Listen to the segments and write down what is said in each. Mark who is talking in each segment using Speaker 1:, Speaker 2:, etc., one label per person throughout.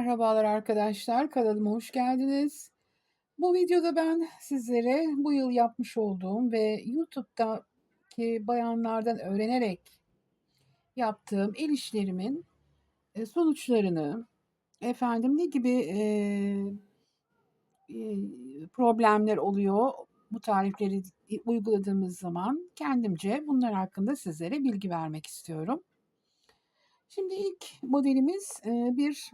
Speaker 1: Merhabalar arkadaşlar, kanalıma hoş geldiniz. Bu videoda ben sizlere bu yıl yapmış olduğum ve YouTube'daki bayanlardan öğrenerek yaptığım el işlerimin e, sonuçlarını, efendim ne gibi e, e, problemler oluyor bu tarifleri uyguladığımız zaman kendimce bunlar hakkında sizlere bilgi vermek istiyorum. Şimdi ilk modelimiz e, bir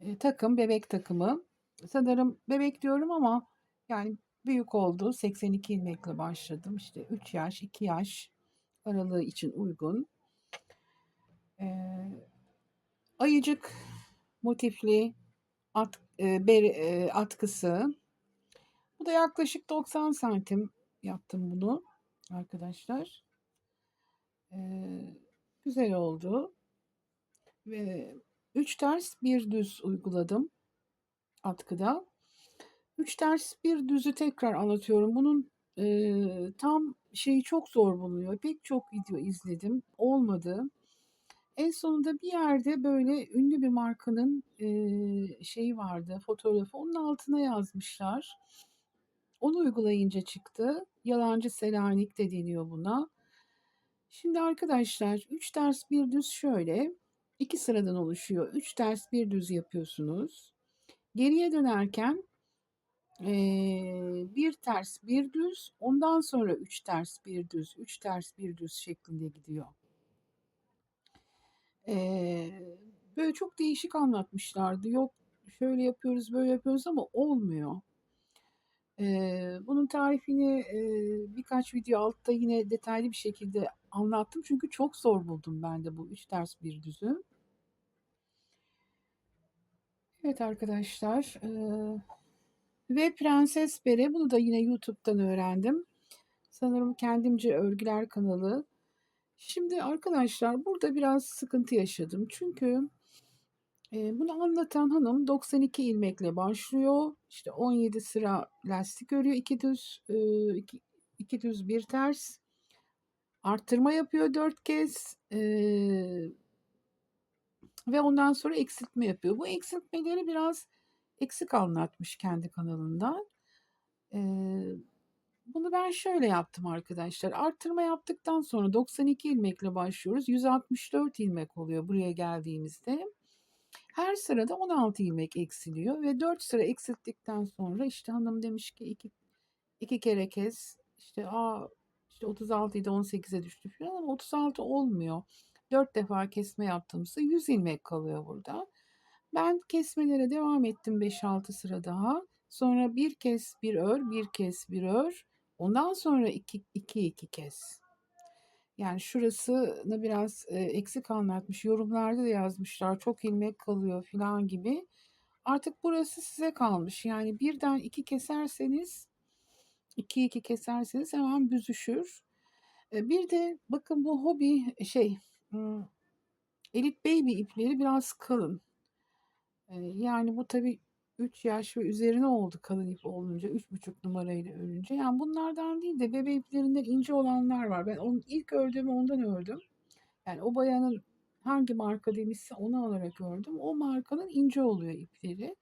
Speaker 1: e, takım, bebek takımı. Sanırım bebek diyorum ama yani büyük oldu. 82 ilmekle başladım. İşte 3 yaş, 2 yaş aralığı için uygun. Ee, ayıcık motifli at, e, ber, e, atkısı. Bu da yaklaşık 90 santim yaptım bunu arkadaşlar. Ee, güzel oldu. Ve 3 ters bir düz uyguladım atkıda. 3 ters bir düzü tekrar anlatıyorum. Bunun e, tam şeyi çok zor bulunuyor. Pek çok video izledim. Olmadı. En sonunda bir yerde böyle ünlü bir markanın e, şeyi vardı, fotoğrafı. Onun altına yazmışlar. Onu uygulayınca çıktı. Yalancı Selanik de deniyor buna. Şimdi arkadaşlar 3 ters bir düz şöyle iki sıradan oluşuyor. Üç ters bir düz yapıyorsunuz. Geriye dönerken bir ters bir düz ondan sonra üç ters bir düz üç ters bir düz şeklinde gidiyor. böyle çok değişik anlatmışlardı. Yok şöyle yapıyoruz böyle yapıyoruz ama olmuyor. bunun tarifini birkaç video altta yine detaylı bir şekilde anlattım. Çünkü çok zor buldum ben de bu üç ters bir düzü. Evet arkadaşlar. ve Prenses Bere bunu da yine YouTube'dan öğrendim. Sanırım kendimce örgüler kanalı. Şimdi arkadaşlar burada biraz sıkıntı yaşadım. Çünkü bunu anlatan hanım 92 ilmekle başlıyor. İşte 17 sıra lastik örüyor. 2 düz, 2, 2 düz bir ters. Arttırma yapıyor 4 kez. Ve ondan sonra eksiltme yapıyor. Bu eksiltmeleri biraz eksik anlatmış kendi kanalında. Ee, bunu ben şöyle yaptım arkadaşlar. Arttırma yaptıktan sonra 92 ilmekle başlıyoruz. 164 ilmek oluyor buraya geldiğimizde. Her sırada 16 ilmek eksiliyor ve 4 sıra eksilttikten sonra işte hanım demiş ki iki, iki kere kes işte a işte 36 idi 18'e düştü falan ama 36 olmuyor. 4 defa kesme yaptığımızda 100 ilmek kalıyor burada. Ben kesmelere devam ettim 5-6 sıra daha. Sonra bir kez bir ör, bir kez bir ör. Ondan sonra 2 2 2 kez. Yani şurasını biraz e, eksik anlatmış. Yorumlarda da yazmışlar. Çok ilmek kalıyor falan gibi. Artık burası size kalmış. Yani birden iki keserseniz iki iki keserseniz hemen büzüşür. E, bir de bakın bu hobi şey Imm, Elite Baby ipleri biraz kalın. Yani bu tabii 3 yaş ve üzerine oldu kalın ip olunca, 3,5 numarayla örünce. Yani bunlardan değil de bebe iplerinden ince olanlar var. Ben onu ilk ördüğümü ondan ördüm. Yani o bayanın hangi marka demişse onu alarak ördüm. O markanın ince oluyor ipleri.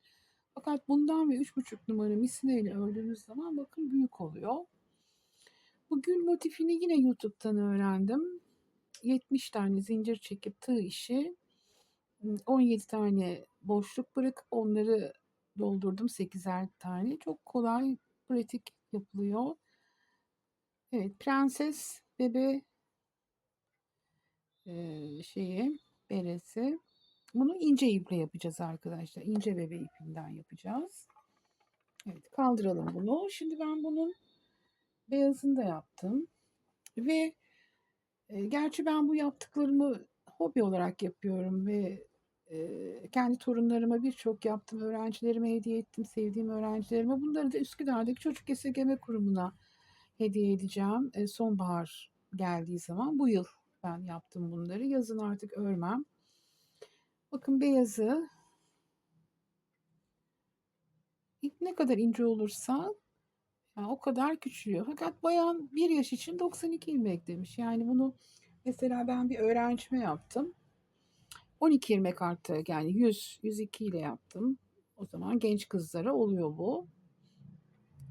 Speaker 1: Fakat bundan ve 3,5 numara misineyle ördüğünüz zaman bakın büyük oluyor. Bu gül motifini yine YouTube'dan öğrendim. 70 tane zincir çekip tığ işi 17 tane boşluk bırakıp onları doldurdum 8'er tane. Çok kolay, pratik yapılıyor. Evet, prenses bebe e, şeyi beresi. Bunu ince iple yapacağız arkadaşlar. İnce bebe ipinden yapacağız. Evet, kaldıralım bunu. Şimdi ben bunun beyazını da yaptım. Ve gerçi ben bu yaptıklarımı hobi olarak yapıyorum ve kendi torunlarıma birçok yaptım. Öğrencilerime hediye ettim, sevdiğim öğrencilerime. Bunları da Üsküdar'daki Çocuk Esirgeme Kurumu'na hediye edeceğim. sonbahar geldiği zaman bu yıl ben yaptım bunları. Yazın artık örmem. Bakın beyazı ne kadar ince olursa yani o kadar küçülüyor. Fakat bayan bir yaş için 92 ilmek demiş. Yani bunu mesela ben bir öğrencime yaptım. 12 ilmek arttı. Yani 100, 102 ile yaptım. O zaman genç kızlara oluyor bu.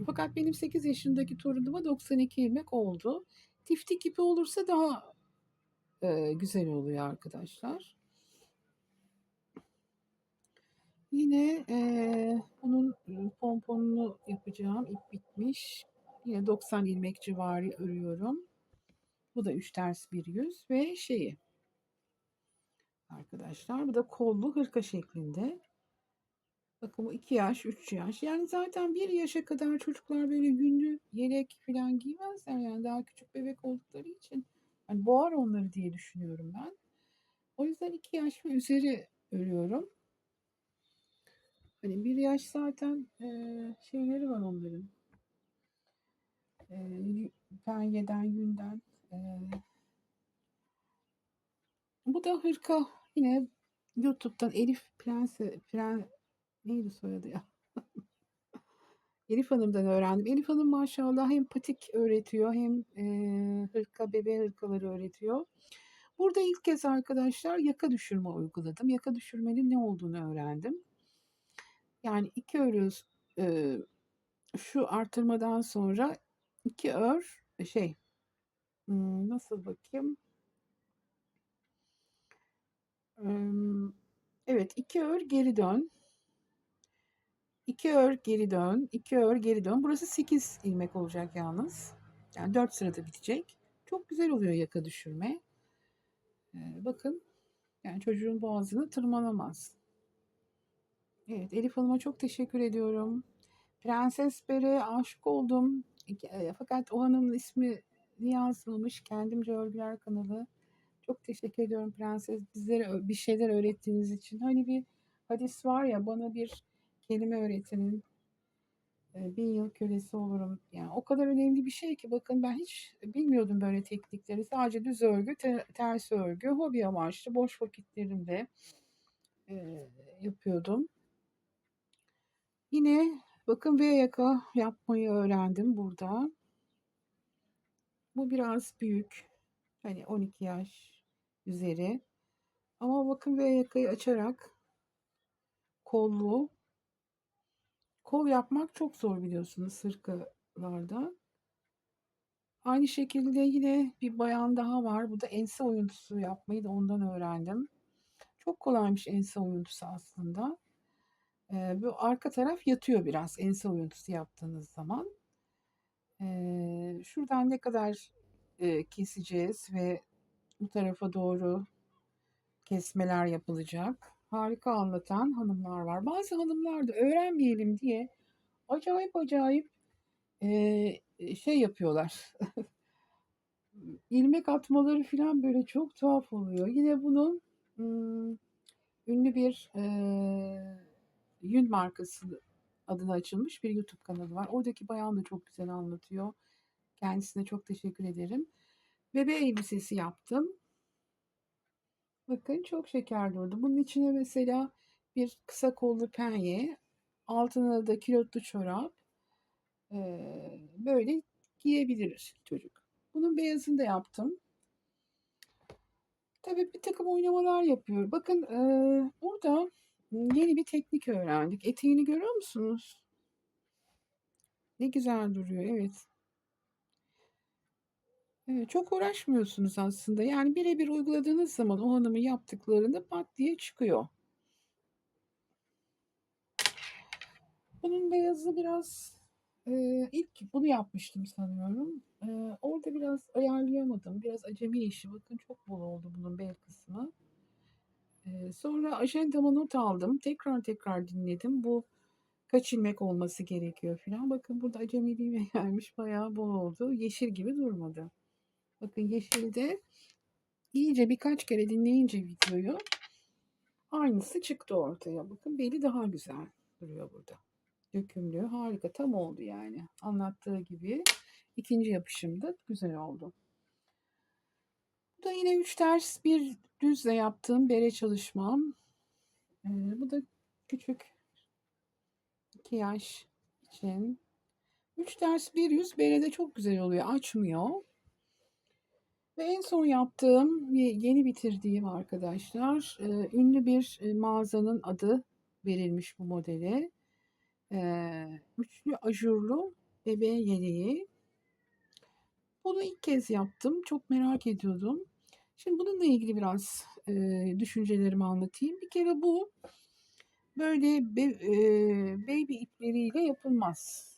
Speaker 1: Fakat benim 8 yaşındaki torunuma 92 ilmek oldu. Tiftik ipi olursa daha e, güzel oluyor arkadaşlar. Yine e, bunun pomponunu yapacağım. İp bitmiş. Yine 90 ilmek civarı örüyorum. Bu da 3 ters bir yüz ve şeyi arkadaşlar bu da kollu hırka şeklinde. Bakın bu 2 yaş, 3 yaş. Yani zaten 1 yaşa kadar çocuklar böyle günlü yelek falan giymezler. Yani daha küçük bebek oldukları için. Yani boğar onları diye düşünüyorum ben. O yüzden 2 yaş ve üzeri örüyorum. Hani 1 yaş zaten e, şeyleri var onların. E, penyeden, yünden. E, bu da hırka. Yine YouTube'dan Elif Prense, Pren, neydi soyadı ya? Elif Hanım'dan öğrendim. Elif Hanım maşallah hem patik öğretiyor hem e, hırka, bebe hırkaları öğretiyor. Burada ilk kez arkadaşlar yaka düşürme uyguladım. Yaka düşürmenin ne olduğunu öğrendim. Yani iki örüyoruz e, şu artırmadan sonra iki ör şey hmm, nasıl bakayım Evet iki ör geri dön 2 ör geri dön, 2 ör geri dön. Burası 8 ilmek olacak yalnız. Yani 4 sırada bitecek. Çok güzel oluyor yaka düşürme. Bakın yani çocuğun boğazını tırmanamaz. Evet Elif Hanım'a çok teşekkür ediyorum. Prenses Bere aşık oldum. E, fakat o hanımın ismi yazmamış. Kendimce Örgüler kanalı. Çok teşekkür ediyorum Prenses. Bizlere bir şeyler öğrettiğiniz için. Hani bir hadis var ya bana bir kelime öğretinin bin yıl kölesi olurum. Yani o kadar önemli bir şey ki bakın ben hiç bilmiyordum böyle teknikleri. Sadece düz örgü, te, ters örgü, hobi amaçlı boş vakitlerimde e, yapıyordum. Yine bakın V yaka yapmayı öğrendim burada. Bu biraz büyük. Hani 12 yaş üzeri. Ama bakın V yakayı açarak kollu Kol yapmak çok zor biliyorsunuz sırkalarda. Aynı şekilde yine bir bayan daha var. Bu da ense oyuntusu yapmayı da ondan öğrendim. Çok kolaymış ense oyuntusu aslında. Ee, bu arka taraf yatıyor biraz ense oyuntusu yaptığınız zaman. Ee, şuradan ne kadar e, keseceğiz ve bu tarafa doğru kesmeler yapılacak harika anlatan hanımlar var. Bazı hanımlar da öğrenmeyelim diye acayip acayip e, şey yapıyorlar. ilmek atmaları falan böyle çok tuhaf oluyor. Yine bunun hmm, ünlü bir e, yün markası adına açılmış bir YouTube kanalı var. Oradaki bayan da çok güzel anlatıyor. Kendisine çok teşekkür ederim. Bebe elbisesi yaptım. Bakın çok şeker durdu. Bunun içine mesela bir kısa kollu penye, altına da kilotlu çorap böyle giyebilir çocuk. Bunun beyazını da yaptım. Tabii bir takım oynamalar yapıyor. Bakın burada yeni bir teknik öğrendik. Eteğini görüyor musunuz? Ne güzel duruyor. Evet. Evet, çok uğraşmıyorsunuz aslında. Yani birebir uyguladığınız zaman o hanımın yaptıklarını pat diye çıkıyor. Bunun beyazı biraz e, ilk bunu yapmıştım sanıyorum. E, orada biraz ayarlayamadım. Biraz acemi işi. Bakın çok bol oldu bunun bel kısmı. Sonra ajandama not aldım. Tekrar tekrar dinledim. Bu kaç ilmek olması gerekiyor falan. Bakın burada acemiliğime gelmiş. Bayağı bol oldu. Yeşil gibi durmadı. Bakın yeşilde iyice birkaç kere dinleyince videoyu aynısı çıktı ortaya. Bakın beli daha güzel duruyor burada. Dökümlü harika tam oldu yani. Anlattığı gibi ikinci yapışımda güzel oldu. Bu da yine üç ters bir düzle yaptığım bere çalışmam. Ee, bu da küçük 2 yaş için. Üç ters bir yüz berede çok güzel oluyor. Açmıyor. Ve en son yaptığım yeni bitirdiğim arkadaşlar, eee, ünlü bir, eee, mağazanın adı verilmiş bu modele. Eee, üçlü ajurlu bebe yeleği. Bunu ilk kez yaptım. Çok merak ediyordum. Şimdi bununla ilgili biraz, eee, düşüncelerimi anlatayım. Bir kere bu böyle be eee, baby ipleriyle yapılmaz.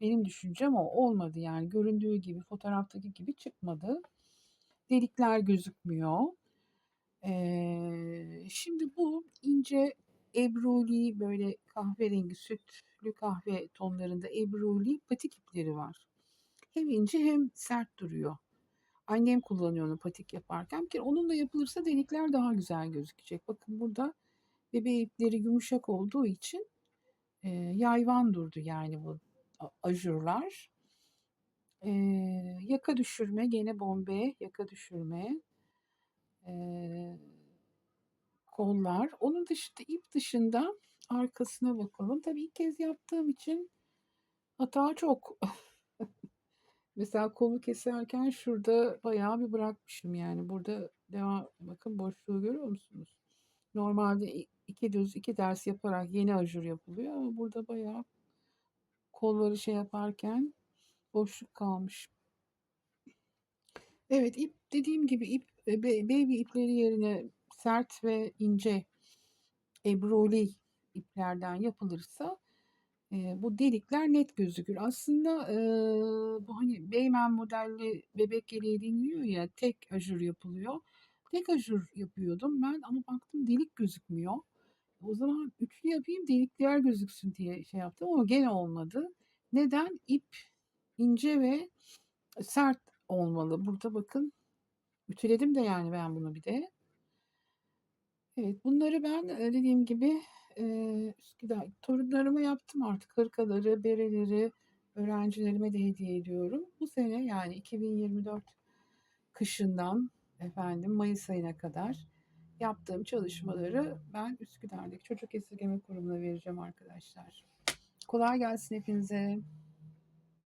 Speaker 1: Benim düşüncem o. Olmadı yani. Göründüğü gibi, fotoğraftaki gibi çıkmadı. Delikler gözükmüyor. Eee, şimdi bu ince ebruli böyle kahverengi, sütlü kahve tonlarında ebruli patik ipleri var. Hem ince hem sert duruyor. Annem kullanıyor onu patik yaparken. Bir kere onunla yapılırsa delikler daha güzel gözükecek. Bakın burada bebe ipleri yumuşak olduğu için eee, yayvan durdu yani bu ajurlar. Eee, yaka düşürme gene bombe yaka düşürme. Eee, kollar. Onun dışında ip dışında arkasına bakalım. Tabii ilk kez yaptığım için hata çok. Mesela kolu keserken şurada bayağı bir bırakmışım yani. Burada devam bakın boşluğu görüyor musunuz? Normalde iki düz iki ders yaparak yeni ajur yapılıyor ama burada bayağı kolları şey yaparken boşluk kalmış. Evet ip dediğim gibi ip e, baby ipleri yerine sert ve ince ebruli iplerden yapılırsa e, bu delikler net gözükür. Aslında e, bu hani Beymen modelli bebek yeleği deniliyor ya tek ajur yapılıyor. Tek ajur yapıyordum ben ama baktım delik gözükmüyor. O zaman üçlü yapayım delikler gözüksün diye şey yaptım ama gene olmadı. Neden? İp ince ve sert olmalı. Burada bakın ütüledim de yani ben bunu bir de. Evet bunları ben dediğim gibi e, Üsküdar torunlarıma yaptım artık hırkaları, bereleri öğrencilerime de hediye ediyorum. Bu sene yani 2024 kışından efendim Mayıs ayına kadar yaptığım çalışmaları ben Üsküdar'daki Çocuk Esirgeme Kurumu'na vereceğim arkadaşlar. Kolay gelsin hepinize.